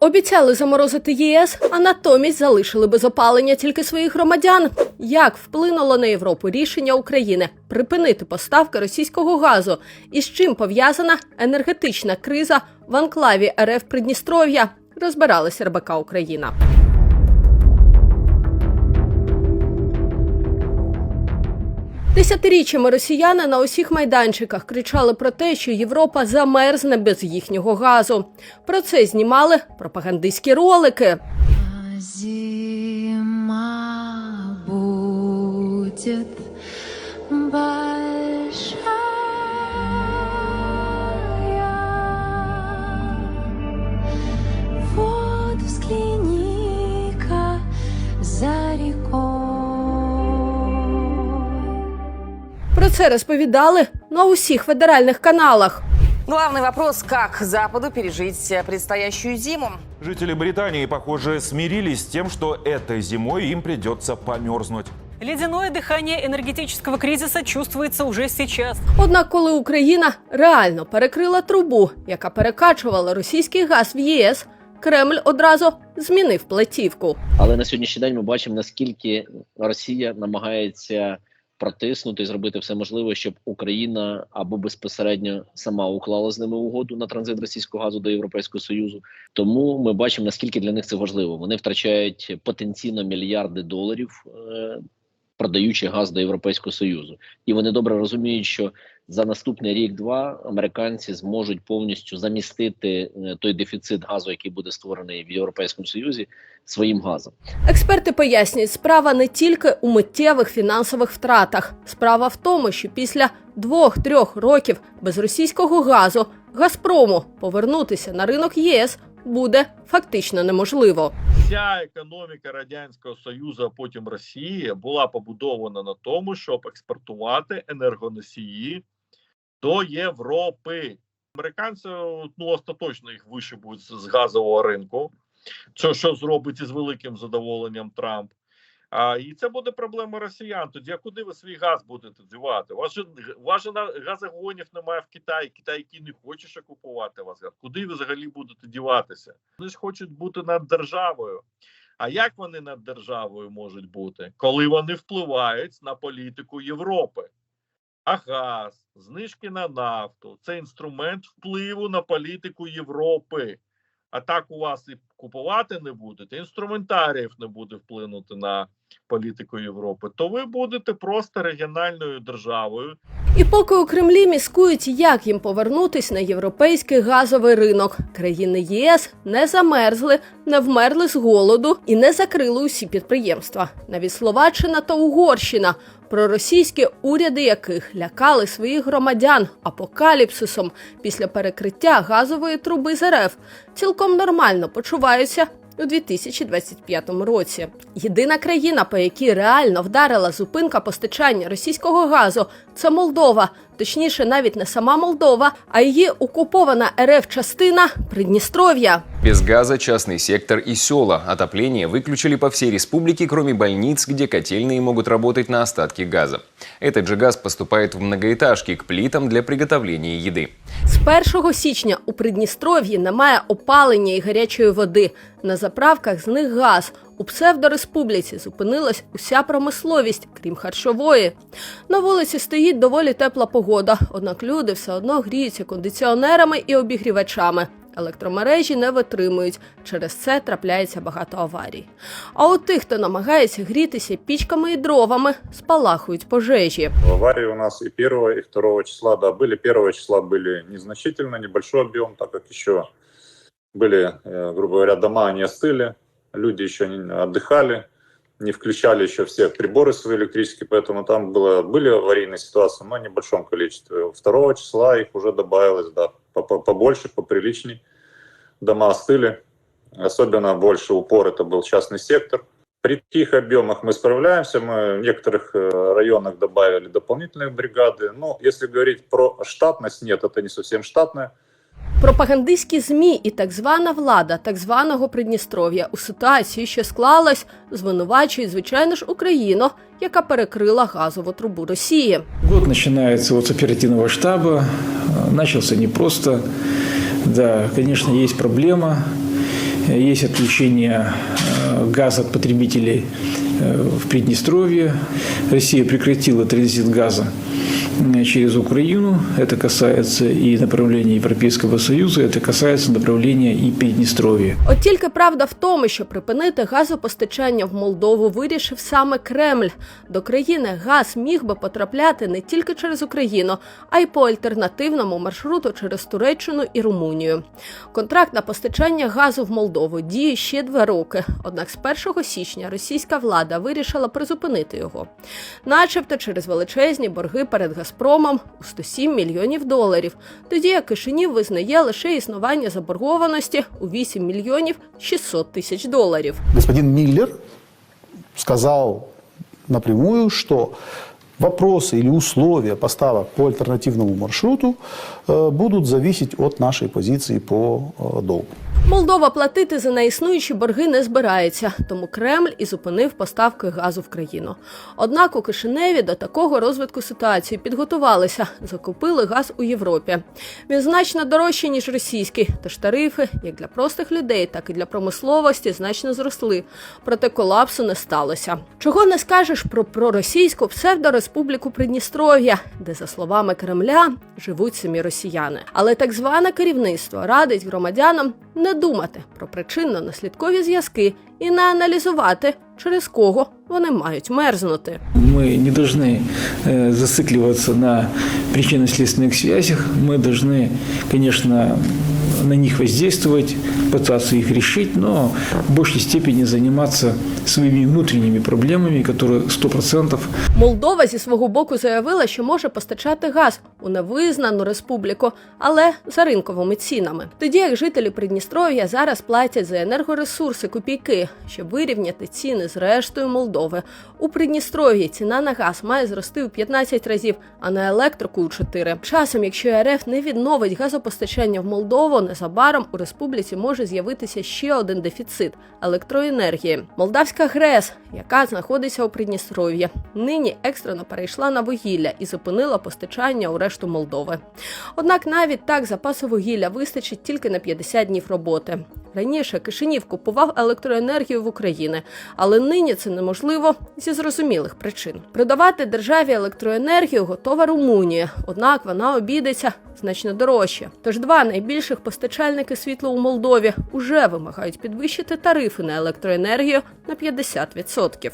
Обіцяли заморозити єС, а натомість залишили без опалення тільки своїх громадян. Як вплинуло на Європу рішення України припинити поставки російського газу? І з чим пов'язана енергетична криза в анклаві РФ Придністров'я? Розбиралася РБК Україна. Десятиріччями росіяни на усіх майданчиках кричали про те, що Європа замерзне без їхнього газу. Про це знімали пропагандистські ролики. Зима большая. Вот взгляни-ка за рекой. це розповідали на усіх федеральних каналах. Главный вопрос, как Западу пережить э, предстоящую зиму? Жители Британии, похоже, смирились с тем, что этой зимой им придется померзнуть. Ледяное дыхание энергетического кризиса чувствуется уже сейчас. Однак, коли Україна реально перекрила трубу, яка перекачувала російський газ в ЄС, Кремль одразу змінив платівку. Але на сьогоднішній день ми бачимо, наскільки Росія намагається протиснути зробити все можливе, щоб Україна або безпосередньо сама уклала з ними угоду на транзит російського газу до Європейського союзу. Тому ми бачимо наскільки для них це важливо. Вони втрачають потенційно мільярди доларів, е, продаючи газ до Європейського союзу, і вони добре розуміють, що за наступний рік-два американці зможуть повністю замістити е, той дефіцит газу, який буде створений в Європейському Союзі, своїм газом. Експерти пояснюють, справа не тільки у миттєвих фінансових втратах. Справа в тому, що після двох-трьох років без російського газу Газпрому повернутися на ринок ЄС буде фактично неможливо. Вся економіка радянського союзу, а потім Росії, була побудована на тому, щоб експортувати енергоносії до Європи. Американці ну остаточно їх вишибуть з газового ринку. Це що зробить із великим задоволенням Трамп. А, і це буде проблема росіян. Тоді а куди ви свій газ будете дівати? У вас же, у же газогонів немає в Китаї. Китай, який не хоче ще купувати вас газ. Куди ви взагалі будете діватися? Вони ж хочуть бути над державою. А як вони над державою можуть бути, коли вони впливають на політику Європи? А газ, знижки на нафту це інструмент впливу на політику Європи. А так у вас і купувати не будете, інструментаріїв не буде вплинути на політику Європи, то ви будете просто регіональною державою, І поки у Кремлі міскують, як їм повернутись на європейський газовий ринок, країни ЄС не замерзли, не вмерли з голоду і не закрили усі підприємства. Навіть Словаччина та Угорщина, проросійські уряди яких лякали своїх громадян апокаліпсисом після перекриття газової труби з РФ, цілком нормально почуваються. У 2025 році єдина країна, по якій реально вдарила зупинка постачання російського газу, це Молдова. Точніше, навіть не сама Молдова, а її окупована РФ частина Придністров'я. Без газа частный сектор и села. Отопление выключили по всей республике, кроме больниц, где котельные могут работать на остатки газа. Этот же газ поступает в многоэтажки к плитам для приготовления еды. З 1 січня у Придністров'ї немає опалення і гарячої води. На заправках з них газ. У псевдореспубліці зупинилась уся промисловість, крім харчової. На вулиці стоїть доволі тепла погода, однак люди все одно гріються кондиціонерами і обігрівачами. Електромережі не витримують, через це трапляється багато аварій. А у тих, хто намагається грітися пічками і дровами, спалахують пожежі. В аварии у нас и 1 и 2 числа, да, были. 1 числа были незначительно, небольшой объем, так как еще были, э, грубо говоря, дома не остыли, люди еще не отдыхали, не включали еще все приборы свои электрические, поэтому там было, были аварийные ситуации, но в небольшом количестве. 2 числа их уже добавилось, да, по- по- побольше, поприличней. Дома остыли, особенно больше упор это был частный сектор. При таких объемах мы справляемся. Мы в некоторых э, районах добавили дополнительные бригады. Но если говорить про штатность, нет, это не совсем штатная. Пропагандистські змі і так звана влада так званого Придністров'я у ситуації, що склалась, звинувачують, звичайно ж, Україну, яка перекрила газову трубу Росії. Год начинается вот с оперативного штаба. Э, Начался непросто. Да, конечно, есть проблема. Э, Есть отключение э, газа от потребителей э, в Приднестровье. Россия прекратила транзит газа э, через Украину. Это касается и направления Европейского Союза, это касается направления и Приднестровья. От тільки правда в тому, що припинити газопостачання в Молдову вирішив саме Кремль. До країни газ міг би потрапляти не тільки через Україну, а й по альтернативному маршруту через Туреччину і Румунію. Контракт на постачання газу в Молдову діє ще два роки. Однак з 1 січня російська влада вирішила призупинити його, начебто через величезні борги перед Газпромом у 107 мільйонів доларів, тоді як Кишинів визнає лише існування заборгованості у 8 мільйонів 600 тисяч доларів. господин Миллер сказал напрямую, что вопросы или условия поставок по альтернативному маршруту э, будут зависеть от нашей позиции по э, долгу. Молдова платити за неіснуючі борги не збирається, тому Кремль і зупинив поставки газу в країну. Однак у Кишиневі до такого розвитку ситуації підготувалися, закупили газ у Європі. Він значно дорожчий ніж російський, тож тарифи, як для простих людей, так і для промисловості, значно зросли. Проте колапсу не сталося. Чого не скажеш про проросійську псевдореспубліку Придністров'я, де, за словами Кремля, живуть самі росіяни. Але так зване керівництво радить громадянам не думати про причинно-наслідкові зв'язки і не аналізувати, через кого вони мають мерзнути Мы не должны э, зацикливаться на причинно-следственных связях. Мы должны, конечно, на них воздействовать, пытаться их решить, но в большей степени заниматься своими внутренними проблемами, которые 100% Молдова зі свого боку заявила, що може постачати газ у невизнану республіку, але за ринковими цінами. Тоді як жителі Придністров'я зараз платять за енергоресурси копійки, щоб вирівняти ціни з рештою Молдови. У Придністров'ї ціна на газ має зрости у 15 разів, а на електрику у 4. Часом, якщо РФ не відновить газопостачання в Молдову, незабаром у республіці може з'явитися ще один дефіцит електроенергії. Молдавська ГРЕС, яка знаходиться у Придністров'ї, нині екстрено перейшла на вугілля і зупинила постачання у решту Молдови. Однак навіть так запасу вугілля вистачить тільки на 50 днів роботи. Раніше Кишинів купував електроенергію в Україні, але нині це неможливо зі зрозумілих причин. Продавати державі електроенергію готова Румунія, однак вона обійдеться значно дорожче. Тож два найбільших постачальники світла у Молдові уже вимагають підвищити тарифи на електроенергію на 50%.